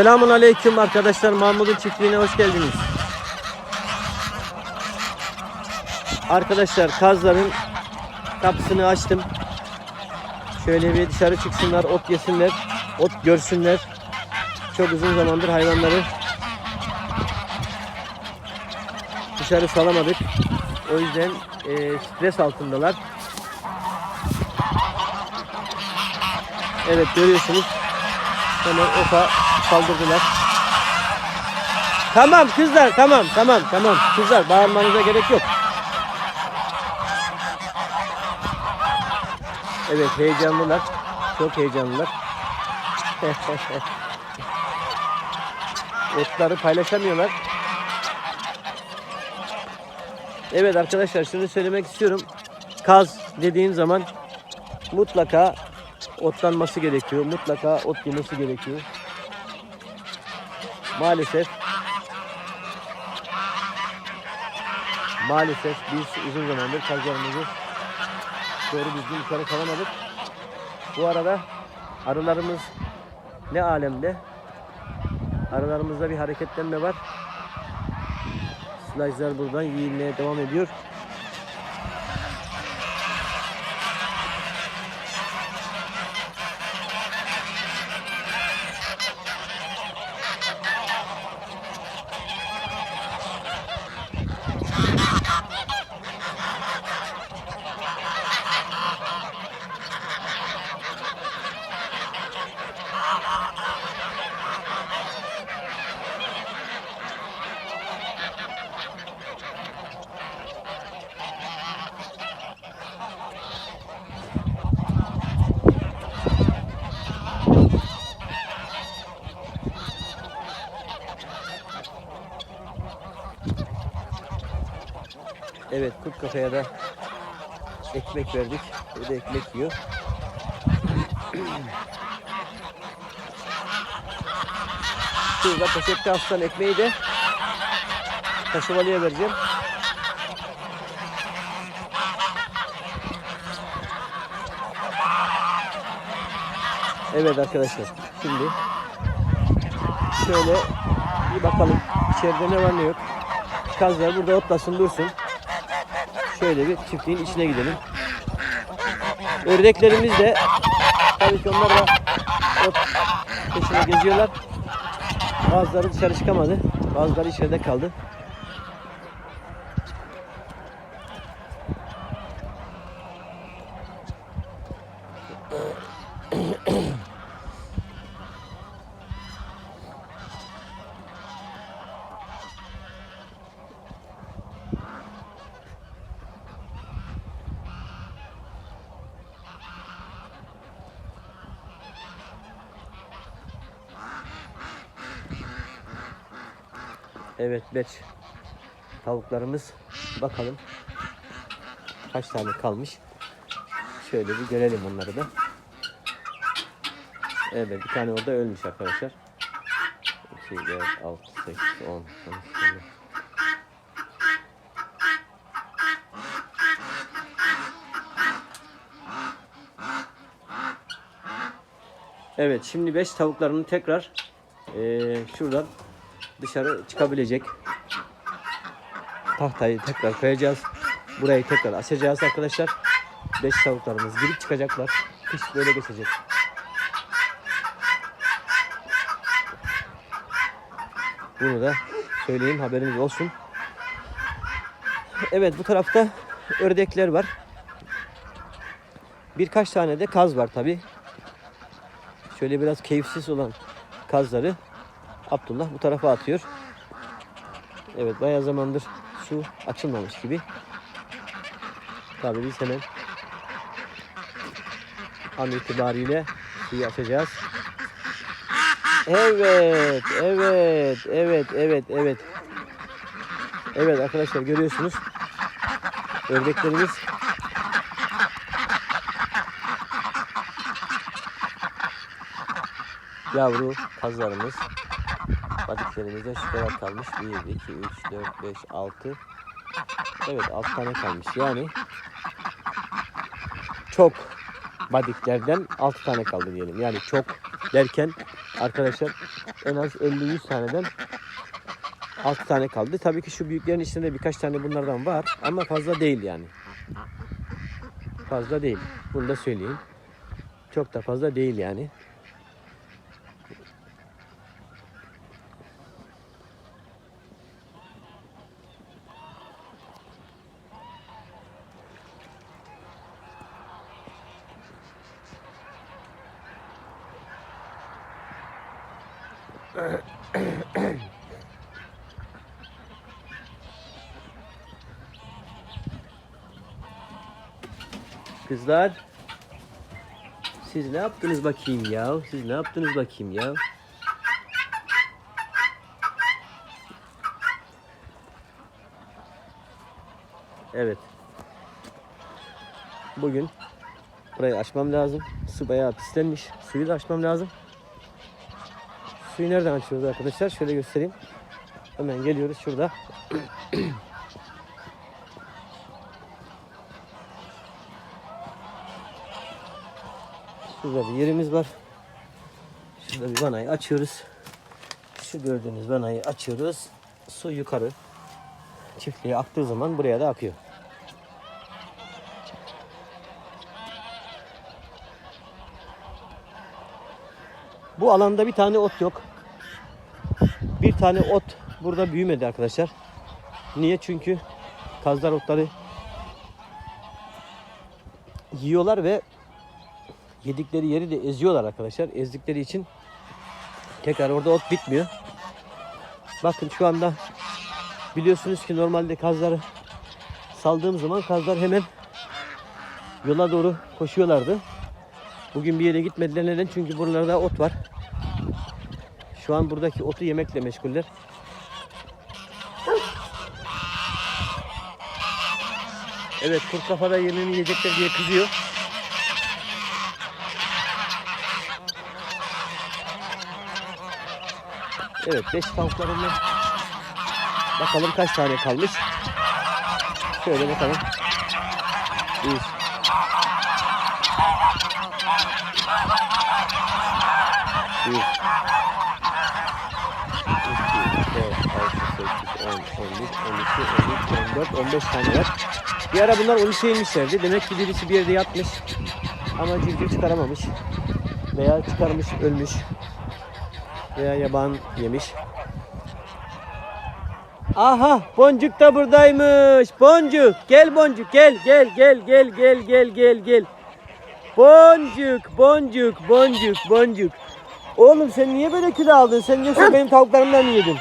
Selamun Aleyküm arkadaşlar. Mahmut'un çiftliğine hoş geldiniz. Arkadaşlar kazların kapısını açtım. Şöyle bir dışarı çıksınlar, ot yesinler, ot görsünler. Çok uzun zamandır hayvanları dışarı salamadık. O yüzden e, stres altındalar. Evet görüyorsunuz. Hemen oka saldırdılar. Tamam kızlar tamam tamam tamam. Kızlar bağırmanıza gerek yok. Evet heyecanlılar. Çok heyecanlılar. Otları paylaşamıyorlar. Evet arkadaşlar şunu söylemek istiyorum. Kaz dediğin zaman mutlaka otlanması gerekiyor. Mutlaka ot yemesi gerekiyor. Maalesef maalesef biz uzun zamandır kazlarımızı doğru düzgün yukarı kalamadık. Bu arada arılarımız ne alemde? Arılarımızda bir hareketlenme var. Slice'lar buradan yiyilmeye devam ediyor. Evet kurt kafaya da ekmek verdik. O da ekmek yiyor. Şurada poşette aslan ekmeği de taşımalıya vereceğim. Evet arkadaşlar şimdi şöyle bir bakalım içeride ne var ne yok. Kazlar burada otlasın dursun. Şöyle bir çiftliğin içine gidelim. Ördeklerimiz de tabii ki onlar da ot peşine geziyorlar. Bazıları dışarı çıkamadı. Bazıları içeride kaldı. Evet beç tavuklarımız bakalım kaç tane kalmış. Şöyle bir görelim onları da. Evet bir tane orada ölmüş arkadaşlar. 2, 4, 6, 8, 10, 12, 13. Evet şimdi 5 tavuklarını tekrar eee, şuradan dışarı çıkabilecek tahtayı tekrar koyacağız. Burayı tekrar açacağız arkadaşlar. 5 tavuklarımız girip çıkacaklar. Kış böyle geçecek. Bunu da söyleyeyim haberiniz olsun. Evet bu tarafta ördekler var. Birkaç tane de kaz var tabi. Şöyle biraz keyifsiz olan kazları Abdullah bu tarafa atıyor. Evet bayağı zamandır su açılmamış gibi. Tabii biz hemen an itibariyle suyu açacağız. Evet, evet, evet, evet, evet. Evet arkadaşlar görüyorsunuz. Ördeklerimiz yavru kazlarımız Badiklerimizde şu kadar kalmış. 1, 2, 3, 4, 5, 6. Evet 6 tane kalmış. Yani çok badiklerden 6 tane kaldı diyelim. Yani çok derken arkadaşlar en az 50-100 taneden 6 tane kaldı. Tabii ki şu büyüklerin içinde birkaç tane bunlardan var ama fazla değil yani. Fazla değil. Bunu da söyleyeyim. Çok da fazla değil yani. Kızlar. Siz ne yaptınız bakayım ya? Siz ne yaptınız bakayım ya? Evet. Bugün burayı açmam lazım. Su bayağı pislenmiş. Suyu da açmam lazım. Suyu nereden açıyoruz arkadaşlar? Şöyle göstereyim. Hemen geliyoruz şurada. Şurada bir yerimiz var. Şurada bir vanayı açıyoruz. Şu gördüğünüz vanayı açıyoruz. Su yukarı. Çiftliğe aktığı zaman buraya da akıyor. Bu alanda bir tane ot yok. Bir tane ot burada büyümedi arkadaşlar. Niye? Çünkü kazlar otları yiyorlar ve yedikleri yeri de eziyorlar arkadaşlar. Ezdikleri için tekrar orada ot bitmiyor. Bakın şu anda biliyorsunuz ki normalde kazları saldığım zaman kazlar hemen yola doğru koşuyorlardı. Bugün bir yere gitmediler neden? Çünkü buralarda ot var. Şu an buradaki otu yemekle meşguller. Evet kurt kafada yemeğimi yiyecekler diye kızıyor. Evet 5 tavuklarımdan bakalım kaç tane kalmış. Şöyle bakalım. Bir. Bir. İki, dört, altı, sekiz, on, on bir, on iki, on üç, on dört, on beş tane var. Bir ara bunlar 13'e inmişlerdi. Demek ki birisi bir yerde yatmış. Ama civciv çıkaramamış. Veya çıkarmış, ölmüş veya yaban yemiş. Aha boncuk da buradaymış. Boncuk gel boncuk gel gel gel gel gel gel gel gel. Boncuk boncuk boncuk boncuk. Oğlum sen niye böyle kilo aldın? Sen yoksa benim tavuklarımdan mı yedin?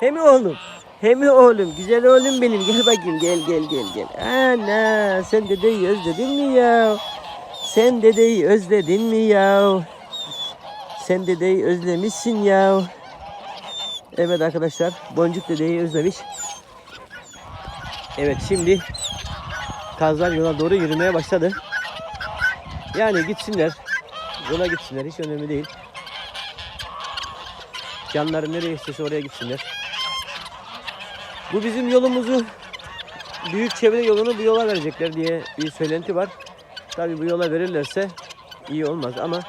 He mi oğlum? He mi oğlum? Güzel oğlum benim. Gel bakayım gel gel gel gel. Ana sen dedeyi özledin mi ya? Sen dedeyi özledin mi ya? Sen dedeyi özlemişsin ya. Evet arkadaşlar Boncuk dedeyi özlemiş. Evet şimdi kazlar yola doğru yürümeye başladı. Yani gitsinler. Yola gitsinler hiç önemli değil. Canları nereye istese oraya gitsinler. Bu bizim yolumuzu büyük çevre yolunu bu yola verecekler diye bir söylenti var. Tabi bu yola verirlerse iyi olmaz ama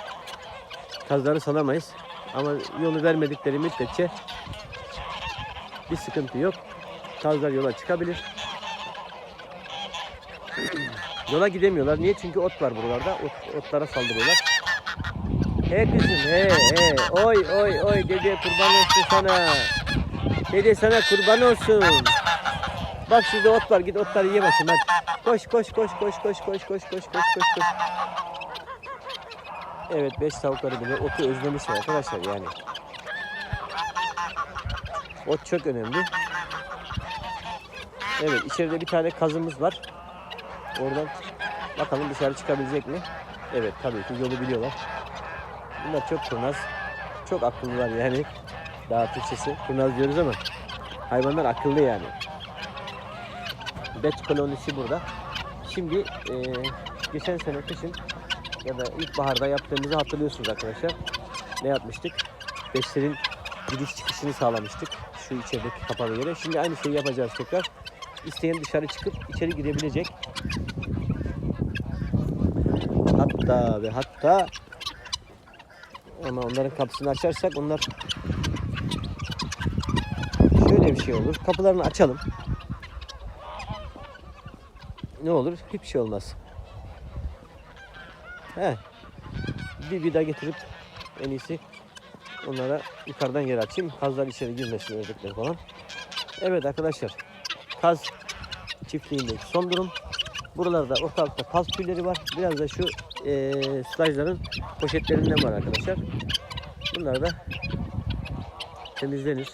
kazları salamayız. Ama yolu vermedikleri müddetçe bir sıkıntı yok. Kazlar yola çıkabilir. yola gidemiyorlar. Niye? Çünkü ot var buralarda. Ot, otlara saldırıyorlar. He kızım he he. Oy oy oy dede kurban olsun sana. Dede sana kurban olsun. Bak şurada ot var. Git otları ye bakayım hadi. Koş koş koş koş koş koş koş koş koş koş koş. Evet 5 tavukları bile otu özlemişler arkadaşlar yani. Ot çok önemli. Evet içeride bir tane kazımız var. Oradan bakalım dışarı çıkabilecek mi? Evet tabii ki yolu biliyorlar. Bunlar çok kurnaz. Çok akıllılar yani. Daha Türkçesi kurnaz diyoruz ama hayvanlar akıllı yani. Bet kolonisi burada. Şimdi eee, geçen sene kışın ya da ilkbaharda yaptığımızı hatırlıyorsunuz arkadaşlar. Ne yapmıştık? Beşlerin gidiş çıkışını sağlamıştık. Şu içerideki kapalı yere. Şimdi aynı şeyi yapacağız tekrar. İsteyen dışarı çıkıp içeri girebilecek. Hatta ve hatta Ama onların kapısını açarsak onlar şöyle bir şey olur. Kapılarını açalım. Ne olur? Hiçbir şey olmaz. He. Bir vida getirip en iyisi onlara yukarıdan yer açayım. Kazlar içeri girmesin ördekler falan. Evet arkadaşlar. Kaz çiftliğindeki son durum. Buralarda ortalıkta kaz tüyleri var. Biraz da şu eee stajların poşetlerinden var arkadaşlar. Bunlar da temizlenir.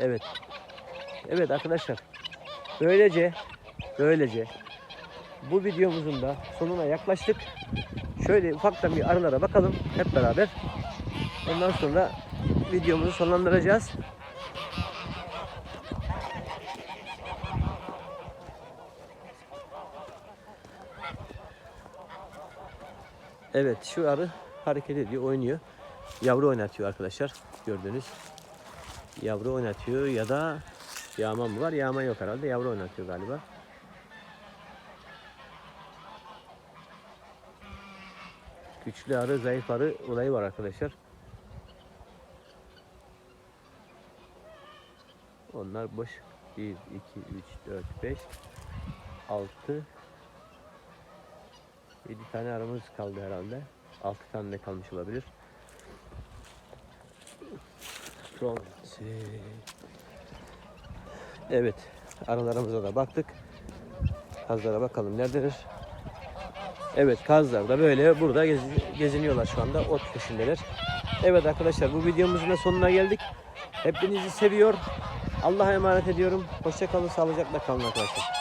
Evet. Evet arkadaşlar. Böylece böylece bu videomuzun da sonuna yaklaştık. Şöyle ufaktan bir arılara bakalım hep beraber. Ondan sonra videomuzu sonlandıracağız. Evet şu arı hareket ediyor, oynuyor. Yavru oynatıyor arkadaşlar. Gördüğünüz. Yavru oynatıyor ya da yağma mı var? Yağma yok herhalde. Yavru oynatıyor galiba. Güçlü arı, zayıf arı olayı var arkadaşlar. Onlar boş. 1, 2, 3, 4, 5, 6, 7 tane aramız kaldı herhalde. 6 tane de kalmış olabilir. Evet. Aralarımıza da baktık. Kazlara bakalım nerededir? Evet kazlar da böyle burada gez- geziniyorlar şu anda. Ot peşindeler. Evet arkadaşlar bu videomuzun da sonuna geldik. Hepinizi seviyor. Allah'a emanet ediyorum. Hoşça kalın, sağlıcakla kalın arkadaşlar.